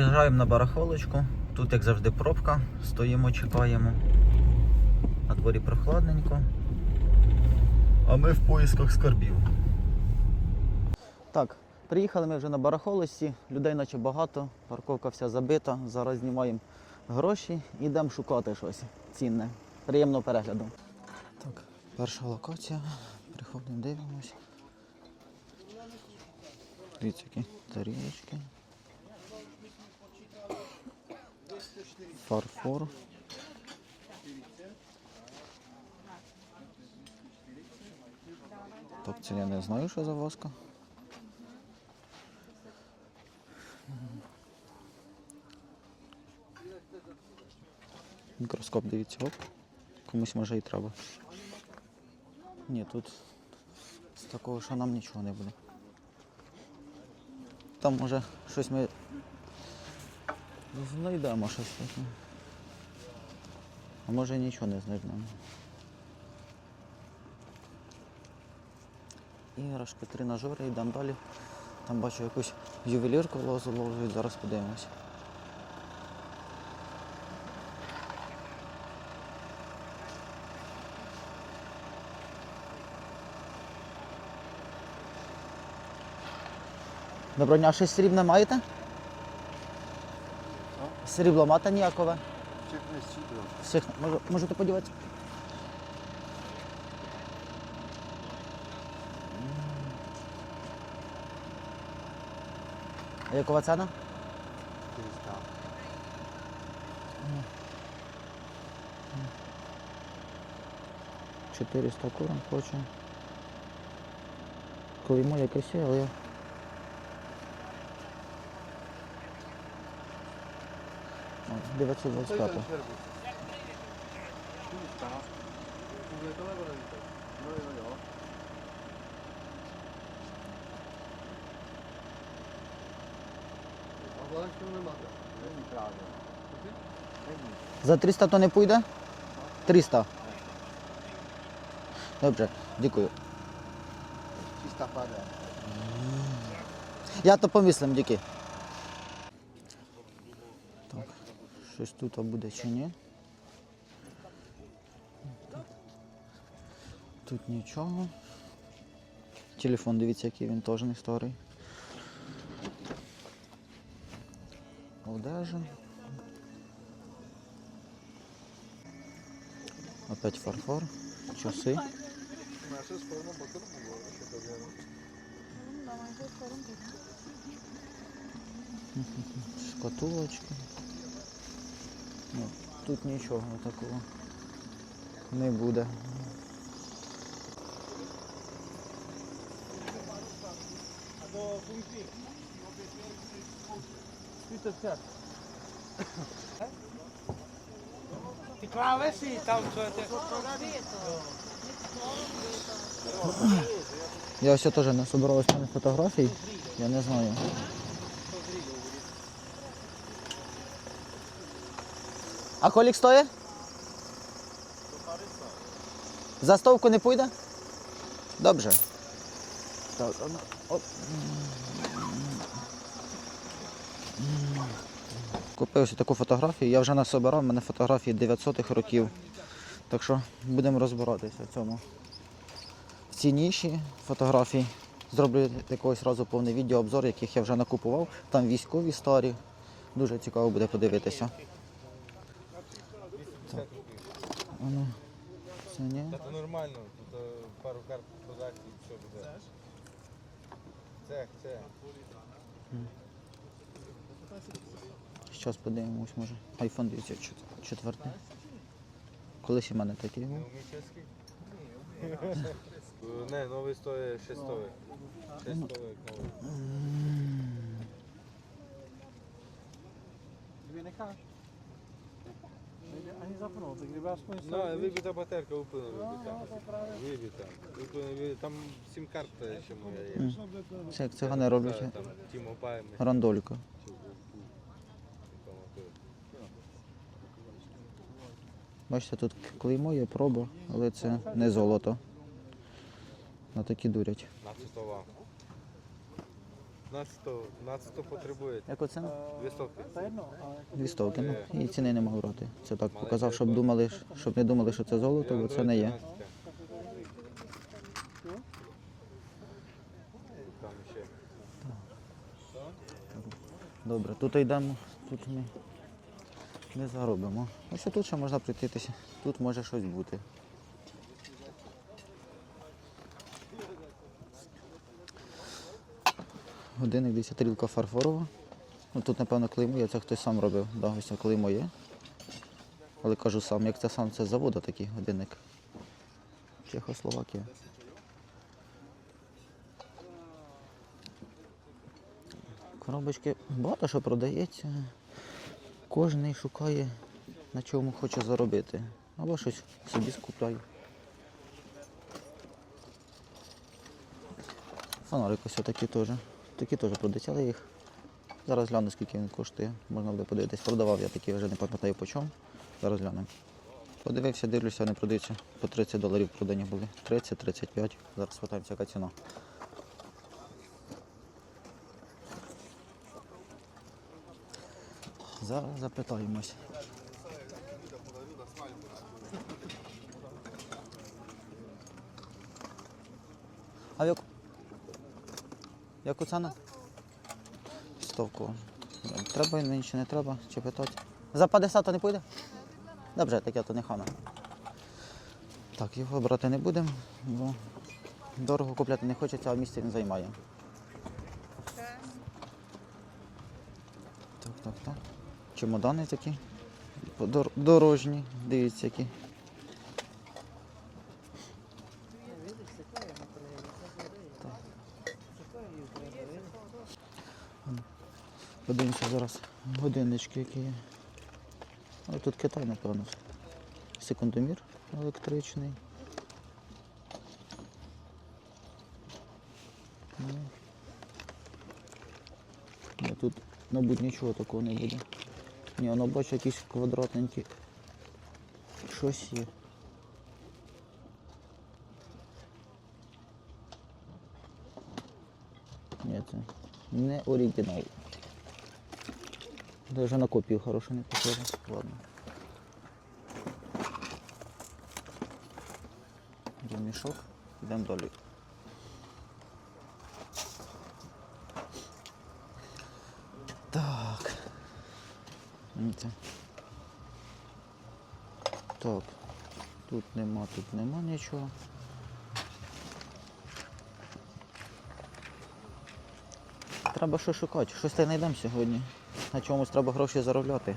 Граємо на барахолочку. Тут, як завжди, пробка. Стоїмо, чекаємо. На дворі прохладненько. А ми в поїсках скарбів. Так, приїхали ми вже на барахолочці. Людей наче багато, парковка вся забита. Зараз знімаємо гроші йдемо шукати щось цінне. Приємного перегляду. Так, перша локація. Приходимо, дивимось. Дивіться, які тарілочки. Фарфор. Це я не знаю, що за воска. Мікроскоп, дивіться, оп. Комусь може і треба. Ні, тут з такого, що нам нічого не буде. Там може щось ми знайдемо щось таке. А може нічого не знайдемо. Іграшки, тренажери, йдемо далі. Там бачу якусь ювелірку заложують, зараз подивимося. Доброго дня, щось срібне маєте? Срібло мата ніякове? Всіх, можу, можете подивитися? А якова ціна? 400 курам хочу. Клеймо якесь але я. О, 925. За 300 то не пойде? 300. Добре, дякую. Я то помислим, дяки. щось тут буде чи ні? Тут нічого. Телефон, дивіться, який він теж не старий. Одежа. Опять фарфор, часи. Шкатулочки. Ну, тут нічого такого не буде. Ti klavesi tam čo. Я ось теж не собиралась мене фотографій, я не знаю. А колік стоїть? За стовку не пойде? Добре. Так, оп. Купив ось таку фотографію, я вже насобирав, в мене фотографії 900-х років. Так що будемо розбиратися в цьому. В фотографій. Зроблю якогось разу повний відеообзор, яких я вже накупував. Там військові старі. Дуже цікаво буде подивитися. Так. А ну, Це ні. Це нормально, тут е, пару карт продати і все буде. Цех, цех. Зараз подивимось, може. Айфон 94. Колись у мене такий Не був. чеський? Е, Не, новий стоїть 6 стоїть. 6 новий. Nejde ani zapnout, tak kdyby aspoň se... Ну, вибита батарейка, úplně вибита. No, to právě. Вибита. Úplně вибита. Там сім-карта ще моя є. Це як цигани роблять Та, Там Тімо Паєм. рандолька. Бачите, тут клеймо є проба, але це не золото. На такі дурять. На цитова. 15, 15 потребує. Яку ціну? Дві ale Дві стовки. Ну, і ціни не можу брати. Це так показав, щоб думали, щоб не думали, що це золото, бо це не є. Добре, тут йдемо, тут ми не заробимо. Ось тут ще можна прийтися, тут може щось бути. Годинник десь тарілка фарфорова. Ну, тут, напевно, клеймо є, це хтось сам робив. Да, ось клеймо є. Але кажу сам, як це сам, це заводу такий годинник. Чехословакія. Коробочки багато що продається. Кожен шукає на чому хоче заробити. Або щось собі скупляє. Фонарик ось такі теж. Такі теж продаються, але їх. Зараз гляну, скільки він коштує. Можна буде подивитись. Продавав я такі, вже не пам'ятаю по чому. Зараз глянемо. Подивився, дивлюся, вони продаються. По 30 доларів продані були. 30-35. Зараз питаємося, яка ціна. Зараз запитаємось. А в? Яку ціну? Стовку. Треба мені не треба, чи питати. За 50 то не піде? Добре, таке то не хана. Так, його брати не будемо, бо дорого купляти не хочеться, а місця він займає. Так, так, так. Чемодани такі. Дорожні, дивіться які. Подивимося зараз годиннички, які є. Але тут Китай, напевно. Секундомір електричний. Ну. Ні, тут, мабуть, нічого такого не буде. Ні, воно бачу якісь квадратненькі. Щось є. Ні, це не оригінал. Даже на копію хорошо не похоже. Ладно. Є мішок. Йдемо далі. Так. Так. Тут нема, тут нема нічого. Треба щось шукати, щось та й знайдемо сьогодні. На чомусь треба гроші заробляти.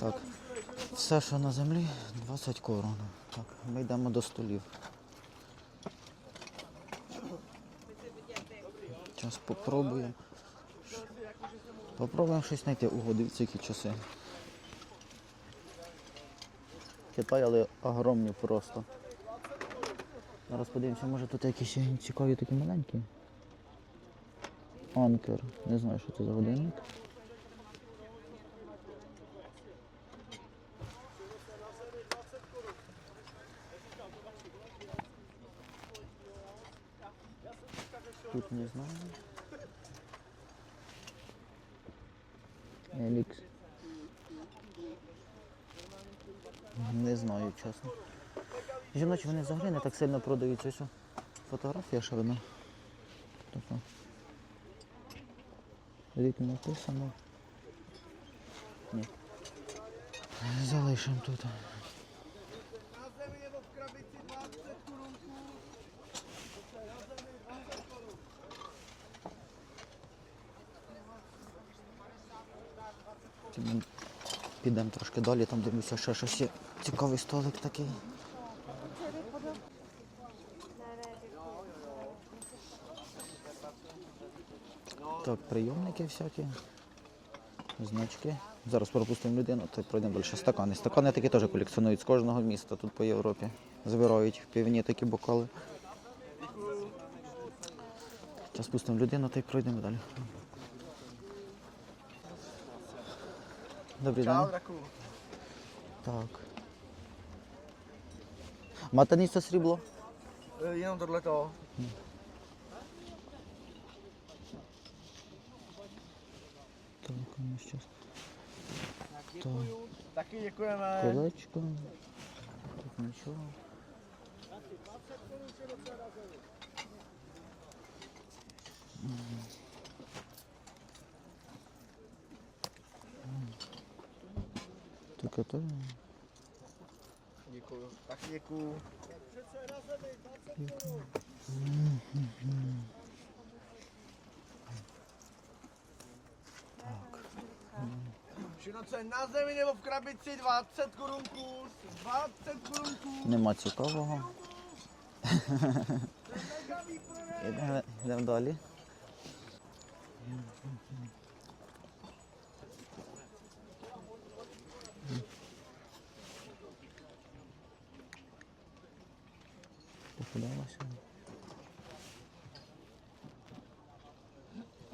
Так. Все, що на землі, 20 корон. Так, ми йдемо до столів. Зараз попробуємо. Попробуємо щось знайти. Ого, дивіться, які часи. Китай, але огромні просто. Зараз подивимося, може тут якісь цікаві такі маленькі. Анкер. Не знаю, що це за годинник. Тут не знаю. Елікс. Не знаю, чесно. Жіночі вони взагалі не так сильно продаються. Ось фотографія ще видно. Така. Рік написано. Ні. Залишимо тут. Підемо трошки далі, там дивлюся, ще щось є. Цікавий столик такий. Так, прийомники всякі, значки. Зараз пропустимо людину, то пройдемо далі. Стакани. Стакани такі теж колекціонують з кожного міста тут по Європі. Збирають півні такі бокали. Зараз пустимо людину та й пройдемо далі. Добрий день. Так. Máte něco sříblo? E, Jenom tohleto. Ну, щас. Так, Taky děkujeme. колечко. Тут нічого. Таке то. Děkuju. Taky děkuju. Všechno, na zemi nebo v krabici, 20 korun kus, 20 korun kus. Нема цікавого. Йдемо, йдемо далі. Попадалося.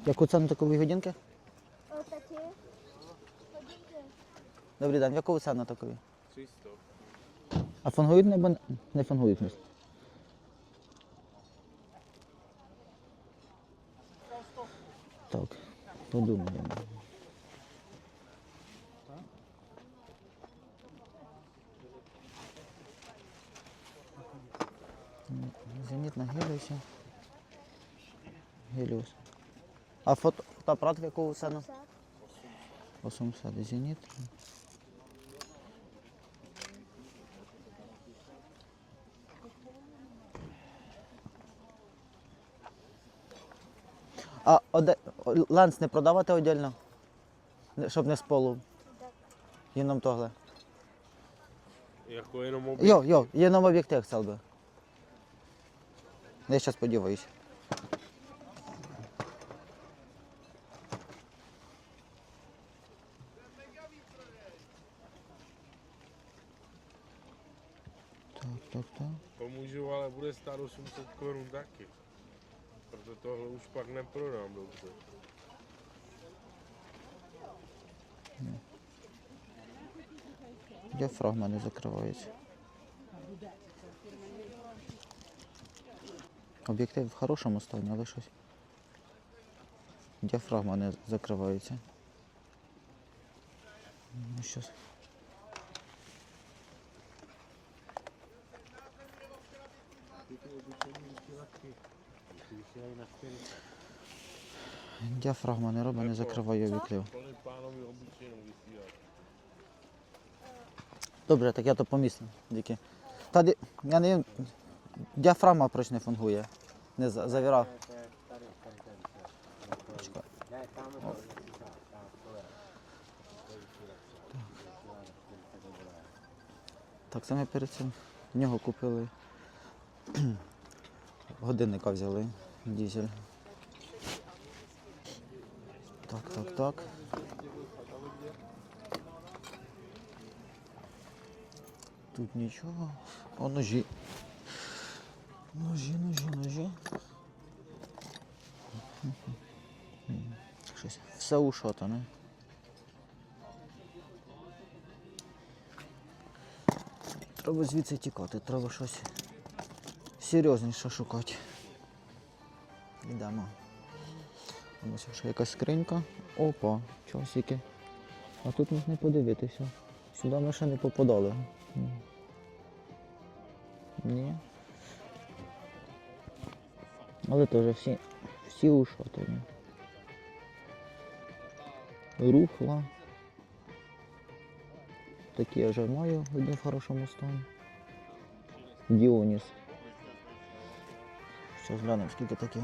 Яку ціну такові годинки? Отакі. Ходінки. Добрий день, яку ціну такові? 300. А фангують не, бо не фангують? Так, подумаємо. Зеніт на Геліусі. Геліус. А фото, фотоапарат в яку ціну? Сад. 800 Зеніт. А оде... о- ланц не продавати віддільно? Щоб не з полу. Jenom tohle. Jako jenom obě. Jo, jo, jenom objektiv chcel by. Já сейчас podívejš. Tak, tak, tak. Pomůžu, ale bude stát 800 korun Proto tohle už pak neprodám dobře. Діафрагма не закривається. Об'єктив в хорошому стані, але щось. Діафрагма не закривається. Ну, щас. Діафрагма не робить, не obyčejnou vysílat. Добре, так я то помісню. Тільки. Та ді- я не діафрагма проч не фунгує. Не за- завірав. Почекай. Так, саме перед цим в нього купили. Годинника взяли. Дізель. Так, так, так. Тут нічого. О, ножі. Ножі, ножі, ножі. Щось. Все ушатане. Треба звідси тікати, треба щось серйозніше шукати. Йдемо. Ось ще якась скринька. Опа, часики. А тут можна подивитися. Сюди ми ще не попадали. Ні. Але теж всі, всі ушатані. Рухла. Такі я вже маю один в хорошому стані. Діоніс. Зараз глянемо, скільки такі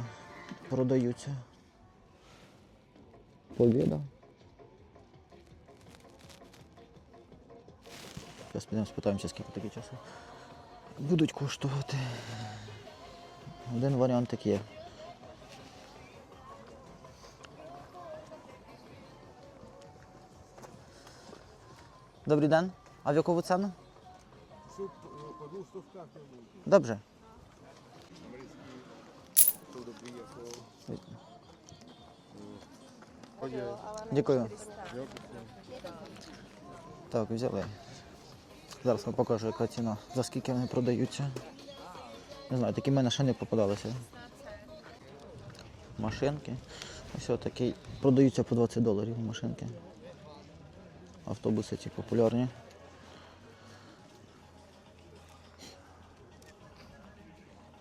продаються. Побіда. Зараз підемо спитаємося, скільки такі часи будуть коштувати. Один варіант є. Добрий день. А в яку ви ціну? Добре. Дякую. Так, взяли. Зараз вам покажу, яка ціна. За скільки вони продаються. Не знаю, такі в мене ще не попадалися. Машинки. Все таки продаються по 20 доларів машинки. Автобуси ці популярні.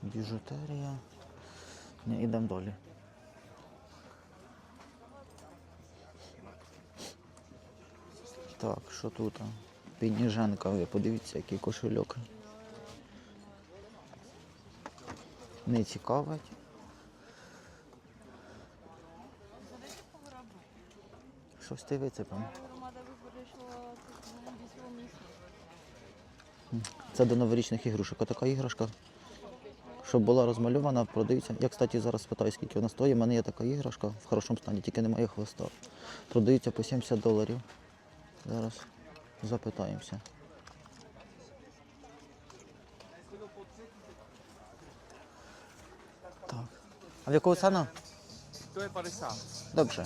Біжутерія. Не, йдемо далі. Так, що тут? Підніженка, ви подивіться, який кошельок. Не цікавить. Щось ти вицепив. Це до новорічних ігрушок. Отака іграшка, щоб була розмальована, продається. Я, кстати, зараз спитаю, скільки вона стоїть. У мене є така іграшка в хорошому стані, тільки немає хвоста. Продається по 70 доларів. Зараз запитаємося. Так. А в є 50. Добре.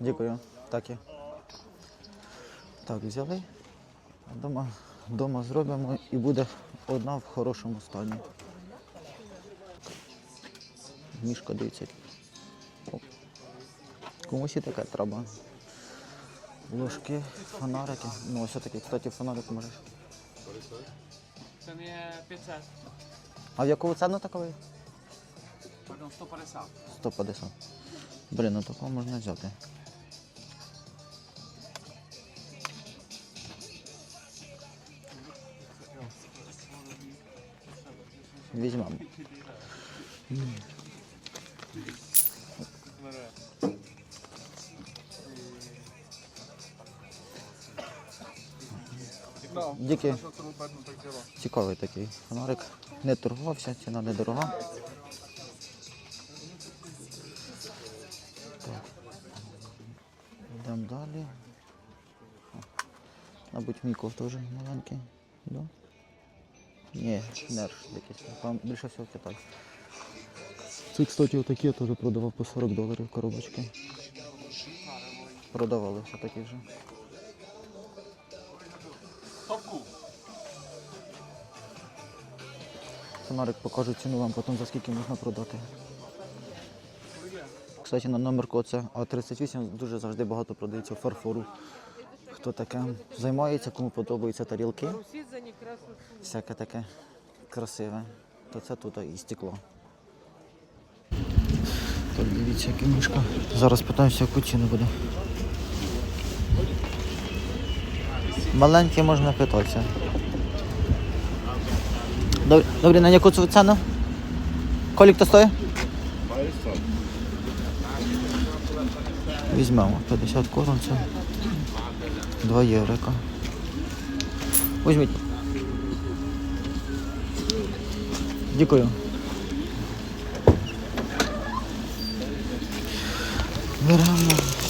Дякую. Так є. Так, взяли. Дома, дома зробимо і буде одна в хорошому стані. Мішка дивіться. Комусь і таке треба. Ложки, фонарики. Ну, ось такий, кстати, фонарик можеш. Це не 500, А в яку ціну таковий? пардон, 150. 150. Блін, ну такого можна взяти. Візьмемо. Діки. Цікавий такий фонарик. Не торгувався, ціна недорога. Так. Йдемо далі. Мабуть, Міков теж маленький. Да? Ні, нерш якийсь. Там більше всього Китай. Це, кстати, отакі я теж продавав по 40 доларів коробочки. Продавали все-таки вже. Топку. Фонарик покажу ціну вам потім за скільки можна продати. Кстати, на номерку це А38 дуже завжди багато продається фарфору. Хто таке займається, кому подобаються тарілки, всяке таке красиве, то це тут і стекло. Так, дивіться, яка мішка. Зараз питаюся, яку ціну буде. Маленькі можна питатися. Добре, на яку ціну? Колік то стоїть? Візьмемо 50 корон, 2 єврика. Візьміть. Дякую. Беремо.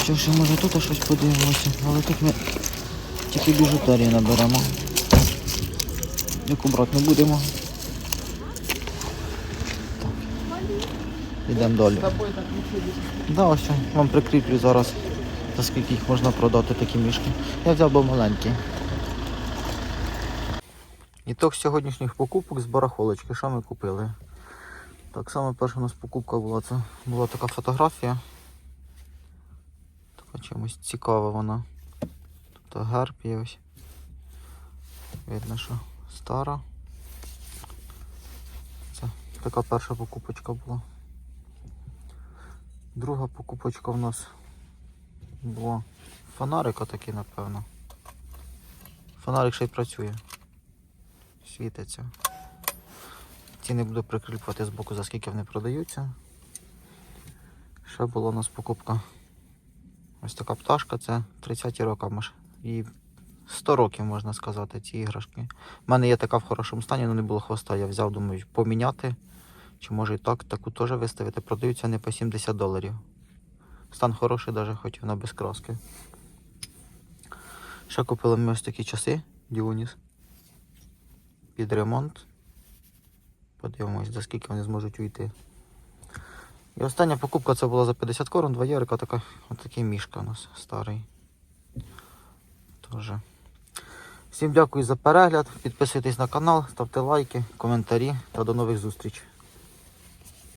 Що ще може тут щось подивимося, але тут ми тільки біжутерії наберемо. Яку брати не будемо. Так. Йдемо далі. Да, ось вам прикріплю зараз, за скільки їх можна продати такі мішки. Я взяв би маленькі. Ітог сьогоднішніх покупок з барахолочки. Що ми купили? Так само перша у нас покупка була. Це була така фотографія. Така чимось цікава вона. Тобто герб є ось. Видно, що стара. Це така перша покупочка була. Друга покупочка в нас була фонарика такий, напевно. Фонарик ще й працює. Світиться. Ціни буду прикріплювати з боку, за скільки вони продаються. Ще була у нас покупка. Ось така пташка, це 30-ті роки. І 100 років, можна сказати, ці іграшки. У мене є така в хорошому стані, але не було хвоста. Я взяв, думаю, поміняти. Чи може і так, таку теж виставити. Продаються не по 70 доларів. Стан хороший, навіть хоч вона без краски. Ще купили ми ось такі часи Діоніс. Під ремонт. Подивимось, за скільки вони зможуть уйти. І остання покупка це була за 50 корон, 2 єврика, така, отакий мішка у нас старий. Тоже. Всім дякую за перегляд. Підписуйтесь на канал, ставте лайки, коментарі та до нових зустрічей.